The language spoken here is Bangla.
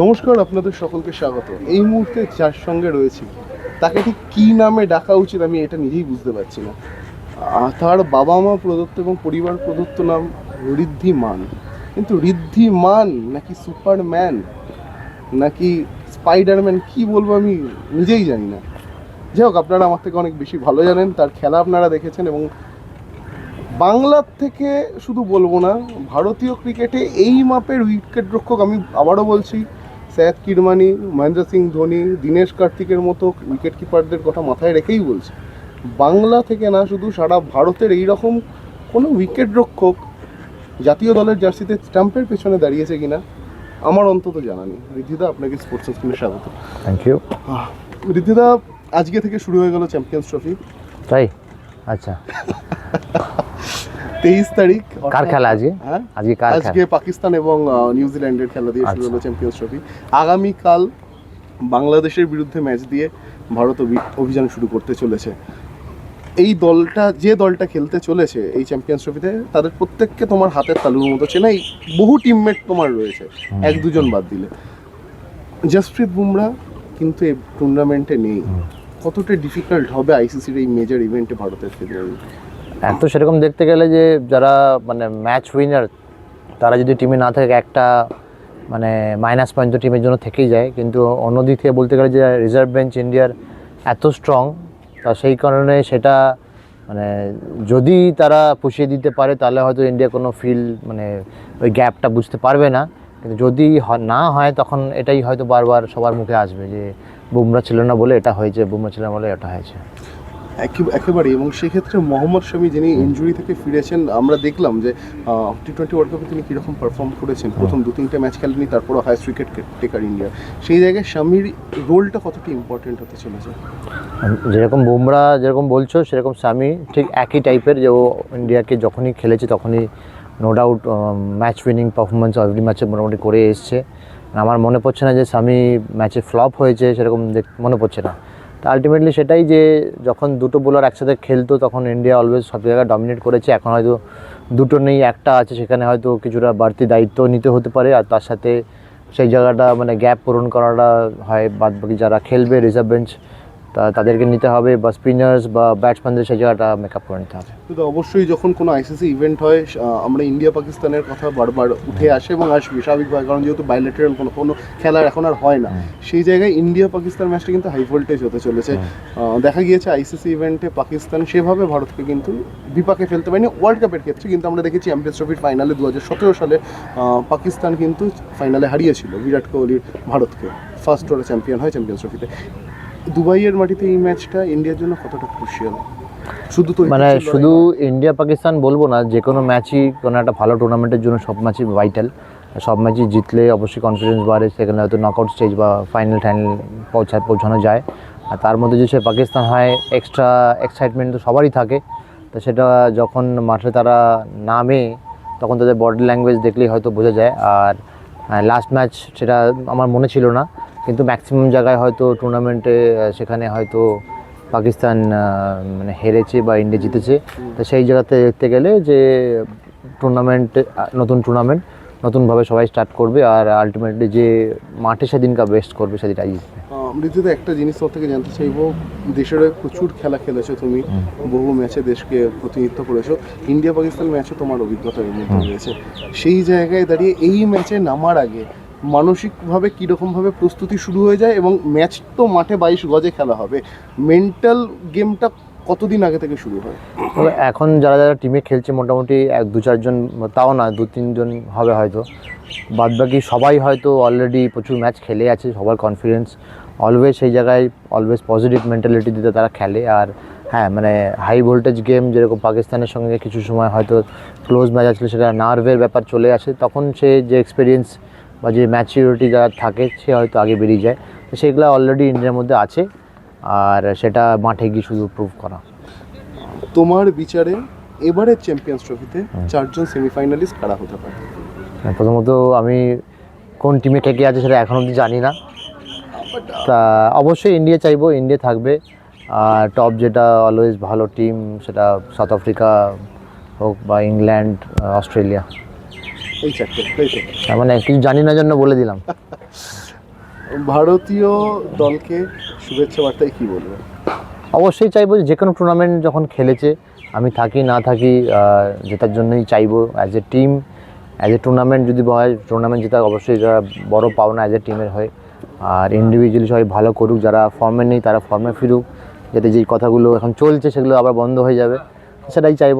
নমস্কার, আপনাদের সকলকে স্বাগত। এই মুহূর্তে যার সঙ্গে রয়েছি, তাকে ঠিক কী নামে ডাকা উচিত আমি এটা নিজেই বুঝতে পারছি না। তার বাবা মা প্রদত্ত এবং পরিবার প্রদত্ত নাম ঋদ্ধিমান। কিন্তু ঋদ্ধিমান নাকি সুপারম্যান, নাকি স্পাইডারম্যান, কি বলব আমি নিজেই জানি না। যাই হোক, আপনারা আমার থেকে অনেক বেশি ভালো জানেন, তার খেলা আপনারা দেখেছেন এবং বাংলার থেকে শুধু বলব না ভারতীয় ক্রিকেটে এই মাপের উইকেট রক্ষক আমি আবারও বলছি সৈয়দ কিরমানি মহেন্দ্র সিং ধোনি দীনেশ কার্তিকের মতো উইকেট কিপারদের কথা মাথায় রেখেই বলছি। বাংলা থেকে না শুধু সারা ভারতের এই রকম কোনো উইকেট রক্ষক জাতীয় দলের জার্সিতে স্টাম্পের পেছনে দাঁড়িয়েছে কিনা আমার অন্তত জানা নেই। রিদ্ধিদা আপনাকে স্পোর্টস স্ক্রিনে স্বাগত। থ্যাংক ইউ রিদ্ধিদা আজকে থেকে শুরু হয়ে গেল চ্যাম্পিয়ন্স ট্রফি তাই? আচ্ছা। তেইশ তারিখ কার খেলা আজকে? হ্যাঁ? আজকে কার আজকে পাকিস্তান এবং নিউজিল্যান্ডের খেলা দিয়ে শুরু। হলো চ্যাম্পিয়ন্স ট্রফি আগামীকাল বাংলাদেশের বিরুদ্ধে ম্যাচ দিয়ে ভারত অভি- অভিযান শুরু করতে চলেছে। এই দলটা যে দলটা খেলতে চলেছে এই চ্যাম্পিয়ন্স ট্রফিতে তাদের প্রত্যেককে তোমার হাতের তালুর মতো চেনাই বহু টিমমেট তোমার রয়েছে এক দুজন বাদ দিলে। জসপ্রীত বুমরা কিন্তু এই টুর্নামেন্টে নেই। কতটা ডিফিকাল্ট হবে আইসিসির এই মেজর ইভেন্টে ভারতের ক্ষেত্রে এত সেরকম দেখতে গেলে যে যারা মানে ম্যাচ উইনার তারা যদি টিমে না থাকে, একটা মানে মাইনাস পয়েন্ট তো টিমের জন্য থেকেই যায়। কিন্তু অন্যদিক থেকে বলতে গেলে যে রিজার্ভ বেঞ্চ ইন্ডিয়ার এত স্ট্রং তা সেই কারণে সেটা মানে যদি তারা পুষিয়ে দিতে পারে, তাহলে হয়তো ইন্ডিয়া কোনো ফিল মানে ওই গ্যাপটা বুঝতে পারবে না। কিন্তু যদি না হয়, তখন এটাই হয়তো বারবার সবার মুখে আসবে যে বুমরা ছিল না বলে এটা হয়েছে, বুমরা ছিল না বলে এটা হয়েছে। একেবারেই। এবং সেক্ষেত্রে মোহাম্মদ শামি যিনি ইনজুরি থেকে ফিরেছেন আমরা দেখলাম যে টি টোয়েন্টি ওয়ার্ল্ড কাপে তিনি কীরকম পারফর্ম করেছেন। প্রথম দু তিনটে ম্যাচ খেলেনি তারপর হাইস্ট উইকেট টেকার ইন্ডিয়া সেই জায়গায় শামির রোলটা কতটা ইম্পর্টেন্ট হতে চলেছে? যেরকম বুমরা যেরকম বলছো সেরকম সামি ঠিক একই টাইপের যে ও ইন্ডিয়াকে যখনই খেলেছে তখনই no doubt match winning performance every ম্যাচে মোটামুটি করে এসছে। আমার মনে পড়ছে না যে স্বামী ম্যাচে ফ্লপ হয়েছে সেরকম দেখ- মনে পড়ছে না। আলটিমেটলি সেটাই যে যখন দুটো বোলার একসাথে খেলতো, তখন ইন্ডিয়া অলওয়েজ সব জায়গায় ডমিনেট করেছে। এখন হয়তো দুটো নেই, একটা আছে, সেখানে হয়তো কিছুটা বাড়তি দায়িত্ব নিতে হতে পারে। আর তার সাথে সেই জায়গাটা মানে গ্যাপ পূরণ করাটা হয়। বাদ বাকি যারা খেলবে রিজার্ভ বেঞ্চ তা তাদেরকে নিতে হবে বা স্পিনার্স বা ব্যাটসম্যানদের সেই জায়গাটা মেকআপ করে নিতে হবে। কিন্তু অবশ্যই যখন কোনো আইসিসি ইভেন্ট হয় আমরা ইন্ডিয়া পাকিস্তানের কথা বারবার উঠে আসে এবং আসবে স্বাভাবিকভাবে কারণ যেহেতু বাইলেটারাল কোনো কোনো খেলার এখন আর হয় না। সেই জায়গায় ইন্ডিয়া পাকিস্তান ম্যাচটা কিন্তু হাই ভোল্টেজ হতে চলেছে। দেখা গিয়েছে আইসিসি ইভেন্টে পাকিস্তান সেভাবে ভারতকে কিন্তু বিপাকে ফেলতে পারেনি। ওয়ার্ল্ড কাপের ক্ষেত্রে কিন্তু আমরা দেখেছি চ্যাম্পিয়ন্স ট্রফির ফাইনালে দু সতেরো সালে পাকিস্তান কিন্তু ফাইনালে হারিয়েছিল। বিরাট কোহলির ভারতকে। ফার্স্ট ওরা চ্যাম্পিয়ন হয় চ্যাম্পিয়ন্স ট্রফিতে দুবাইয়ের মাটিতে এই ম্যাচটা ইন্ডিয়ার জন্য কতটা ক্রুশিয়াল শুধু তো মানে শুধু ইন্ডিয়া পাকিস্তান বলব না যে কোনো ম্যাচই কোনো একটা ভালো টুর্নামেন্টের জন্য সব ম্যাচই ভাইটাল সব ম্যাচই জিতলে অবশ্যই কনফিডেন্স বাড়ে সেখানে হয়তো নকআউট স্টেজ বা ফাইনাল টাইনাল পৌঁছা পৌঁছানো যায়। আর তার মধ্যে যে সে পাকিস্তান হয় এক্সট্রা এক্সাইটমেন্ট তো সবারই থাকে। তো সেটা যখন মাঠে তারা নামে তখন তাদের বডি ল্যাঙ্গুয়েজ দেখলেই হয়তো বোঝা যায়। আর লাস্ট ম্যাচ সেটা আমার মনে ছিল না। কিন্তু ম্যাক্সিমাম জায়গায় হয়তো টুর্নামেন্টে সেখানে হয়তো পাকিস্তান মানে হেরেছে বা ইন্ডিয়া জিতেছে। তো সেই জায়গাতে দেখতে গেলে যে টুর্নামেন্ট নতুন টুর্নামেন্ট নতুনভাবে সবাই স্টার্ট করবে আর আলটিমেটলি যে মাঠে সেদিনকার বেস্ট করবে সেদিনটাই জিতবে। মৃত্যুতে একটা জিনিস তোর থেকে জানতে চাইব দেশের প্রচুর খেলা খেলেছো তুমি বহু ম্যাচে দেশকে প্রতিনিধিত্ব করেছ। ইন্ডিয়া পাকিস্তান ম্যাচে তোমার অভিজ্ঞতা রয়েছে। সেই জায়গায় দাঁড়িয়ে এই ম্যাচে নামার আগে মানসিকভাবে কীরকমভাবে প্রস্তুতি শুরু হয়ে যায় এবং ম্যাচ তো মাঠে বাইশ গজে খেলা হবে। মেন্টাল গেমটা কতদিন আগে থেকে শুরু হয়? তবে এখন যারা যারা টিমে খেলছে মোটামুটি এক, দু চারজন তাও না দু তিনজন হবে হয়তো। বাদ বাকি সবাই হয়তো অলরেডি প্রচুর ম্যাচ খেলে আছে, সবার কনফিডেন্স অলওয়েজ সেই জায়গায় অলওয়েজ পজিটিভ মেন্টালিটি দিতে তারা খেলে। আর হ্যাঁ মানে হাই ভোল্টেজ গেম যেরকম পাকিস্তানের সঙ্গে কিছু সময় হয়তো ক্লোজ ম্যাচ আসলে সেটা নার্ভের ব্যাপার চলে আসে, তখন সে যে এক্সপিরিয়েন্স বা যে ম্যাচিউরিটি যারা থাকে সে হয়তো আগে বেরিয়ে যায়। তো সেগুলো অলরেডি ইন্ডিয়ার মধ্যে আছে আর সেটা মাঠে গিয়ে শুধু প্রুভ করা। তোমার বিচারে এবারের চ্যাম্পিয়ন্স ট্রফিতে চারজন সেমিফাইনালিস্ট কারা হতে পারে? হ্যাঁ, প্রথমত আমি কোন টিমে কে কে আছে সেটা এখন অবধি জানি না। তা অবশ্যই ইন্ডিয়া চাইব ইন্ডিয়া থাকবে। আর টপ যেটা অলওয়েজ ভালো টিম সেটা সাউথ আফ্রিকা হোক বা ইংল্যান্ড অস্ট্রেলিয়া এই চারটে তার মানে কিছু জানি না জন্য বলে দিলাম। ভারতীয় দলকে শুভেচ্ছা বার্তায় কি বলবে? অবশ্যই চাইব যে কোনো টুর্নামেন্ট যখন খেলেছে আমি থাকি না থাকি জেতার জন্যই চাইব। As a team as a tournament যদি হয় টুর্নামেন্ট জেতা অবশ্যই যারা বড় পাওনা অ্যাজ এ টিমের হয়। আর ইন্ডিভিজুয়ালি সবাই ভালো করুক যারা ফর্মে নেই তারা ফর্মে ফিরুক। যাতে যেই কথাগুলো এখন চলছে সেগুলো আবার বন্ধ হয়ে যাবে সেটাই চাইব।